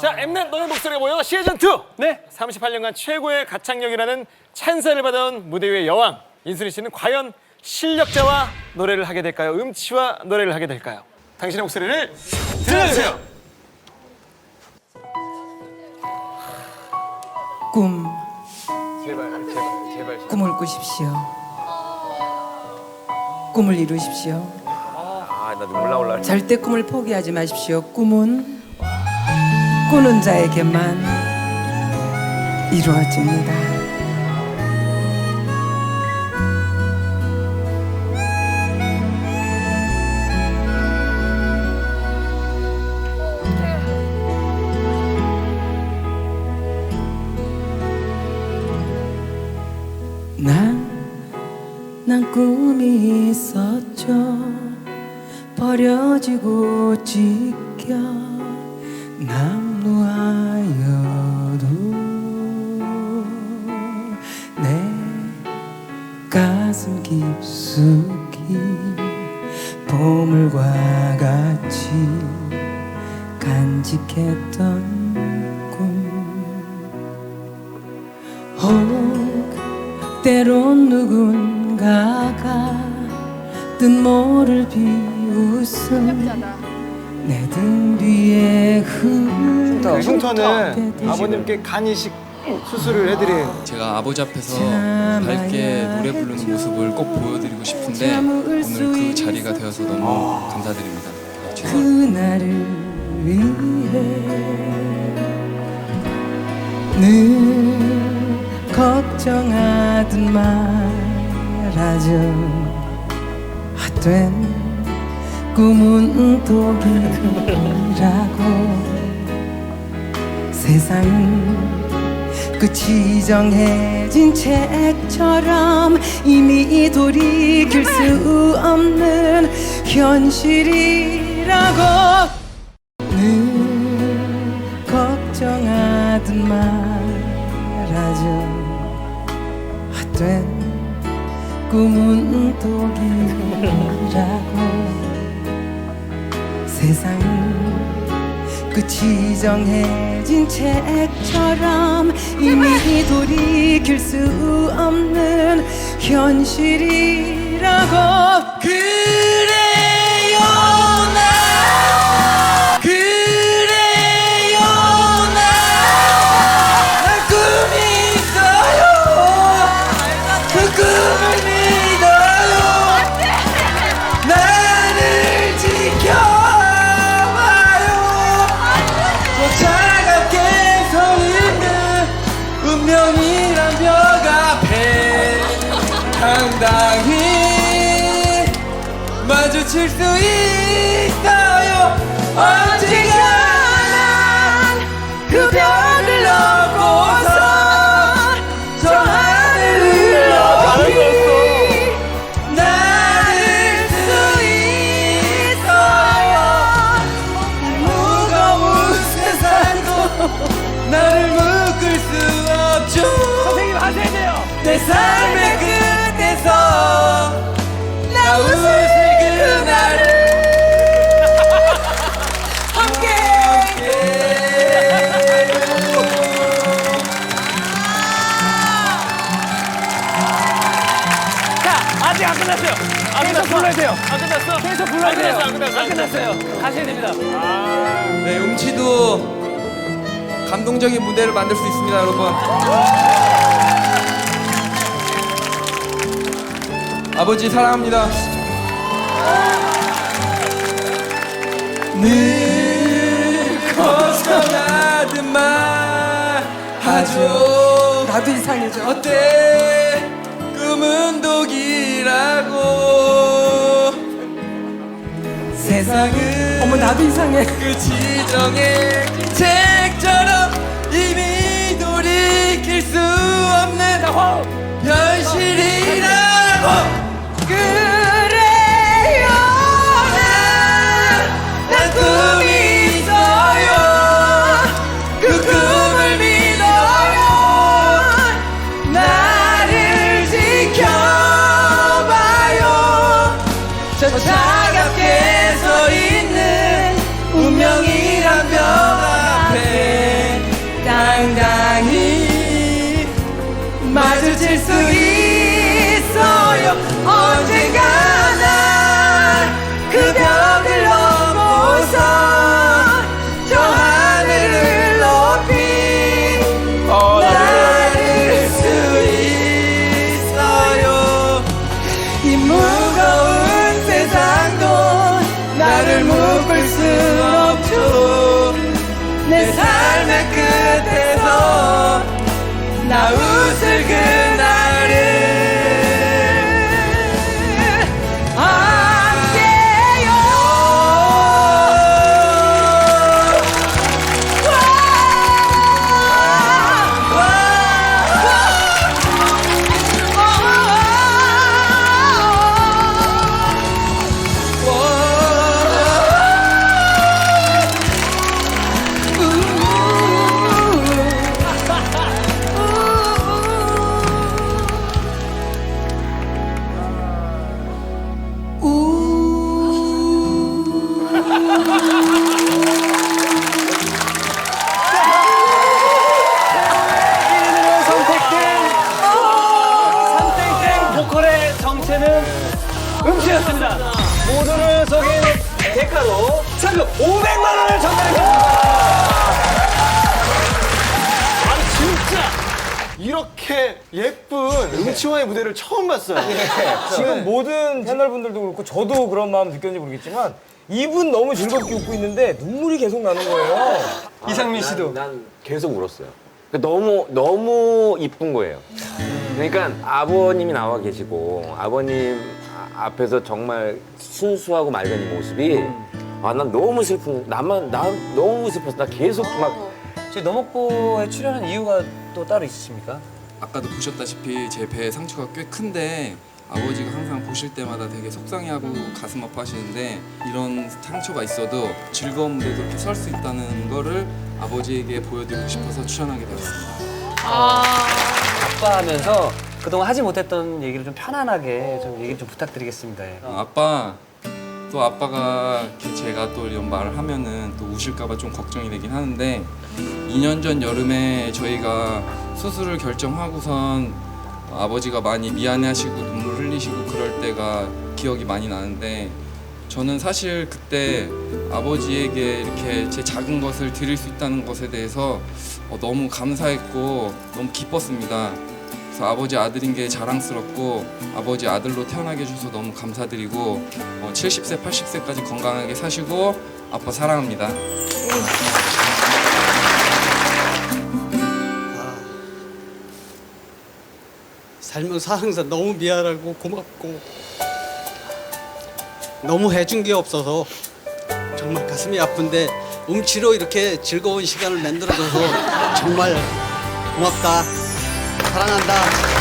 자, 엠넷 너의 목소리가 모여 시즌 2. 네. 38년간 최고의 가창력이라는 찬사를 받아온 무대 위의 여왕 인순이 씨는 과연 실력자와 노래를 하게 될까요? 음치와 노래를 하게 될까요? 당신의 목소리를 들려주세요. 꿈 제발, 제발, 제발. 꿈을 꾸십시오. 꿈을 이루십시오. 아, 나 눈물 나올라. 절대 꿈을 포기하지 마십시오. 꿈은 꾸는 자에게만 이루어집니다. 난, 난 꿈이 있었죠. 버려지고 찢겨 남 루하여도 내 가슴 깊숙이 보물과 같이 간직했던 꿈. 혹 때론 누군가가 뜻 모를 비웃음 내 등 뒤에 그 흉터는 아버님께 간 이식 수술을 해드린 제가 아버지 앞에서 밝게 노래 부르는 모습을 꼭 보여드리고 싶은데 오늘 그 자리가 되어서 너무 감사드립니다. 네, 죄송합니다. 그날을 위해 늘 걱정하던 말하죠 헛된 꿈은 독이라고. 세상은 끝이 정해진 책처럼 이미 돌이킬 수 없는 현실이라고. 늘 걱정하던 말하죠. 헛된 꿈은 독이라고 세상은 끝이 정해진 책처럼 이미 돌이킬 수 없는 현실이라고 그래요. 나 마주칠 수 있어요 안 끝났어요. 계속 불러야 돼요. 안 끝났어? 계속 불러야 안 돼요. 끝났어, 안 끝났어, 안안 끝났어요. 하셔야 됩니다. 네, 음치도 감동적인 무대를 만들 수 있습니다, 여러분. 아버지 사랑합니다. 늘 걱정하듯 말하죠. 나도 이상해져 어때 꿈은 독이 라고. 세상은 어머 나도 이상해. 끝이 정해진 책처럼 이미 돌이킬 수 없는 현실이라 삶의 끝에서 나 웃을 그 모두를 속인 대가로 상금 500만 원을 전달했습니다. 아니 진짜 이렇게 예쁜 음치와의 무대를 처음 봤어요. 지금 모든 채널 분들도 그렇고 저도 그런 마음 느꼈는지 모르겠지만 이분 너무 즐겁게 웃고 있는데 눈물이 계속 나는 거예요. 이상민 씨도. 난 계속 울었어요. 그러니까 너무 너무 이쁜 거예요. 그러니까 아버님이 나와 계시고 아버님 아- 앞에서 정말 순수하고 맑은 이 모습이 아 난 너무 슬픈 나만 나 너무 슬펐어. 나 계속 막제 너목보에 출연한 이유가 또 따로 있으십니까? 아까도 보셨다시피 제 배에 상처가 꽤 큰데 아버지가 항상 보실 때마다 되게 속상해하고 가슴 아파하시는데 이런 상처가 있어도 즐거운 무대도 이렇게 설 수 있다는 거를 아버지에게 보여드리고 싶어서 출연하게 되었습니다. 아빠 하면서 그동안 하지 못했던 얘기를 좀 편안하게 좀 얘기 좀 부탁드리겠습니다. 예. 어, 아빠 또 아빠가 제가 또 이런 말을 하면은 또 우실까봐 좀 걱정이 되긴 하는데 2년 전 여름에 저희가 수술을 결정하고선 아버지가 많이 미안해하시고 눈물 흘리시고 그럴 때가 기억이 많이 나는데 저는 사실 그때 아버지에게 이렇게 제 작은 것을 드릴 수 있다는 것에 대해서 어, 너무 감사했고 너무 기뻤습니다. 그래서 아버지 아들인 게 자랑스럽고 아버지 아들로 태어나게 해주셔서 너무 감사드리고 어, 70세, 80세까지 건강하게 사시고 아빠 사랑합니다. 살면서 항상 너무 미안하고 고맙고 너무 해준 게 없어서 정말 가슴이 아픈데 음치로 이렇게 즐거운 시간을 만들어줘서 정말 고맙다 사랑한다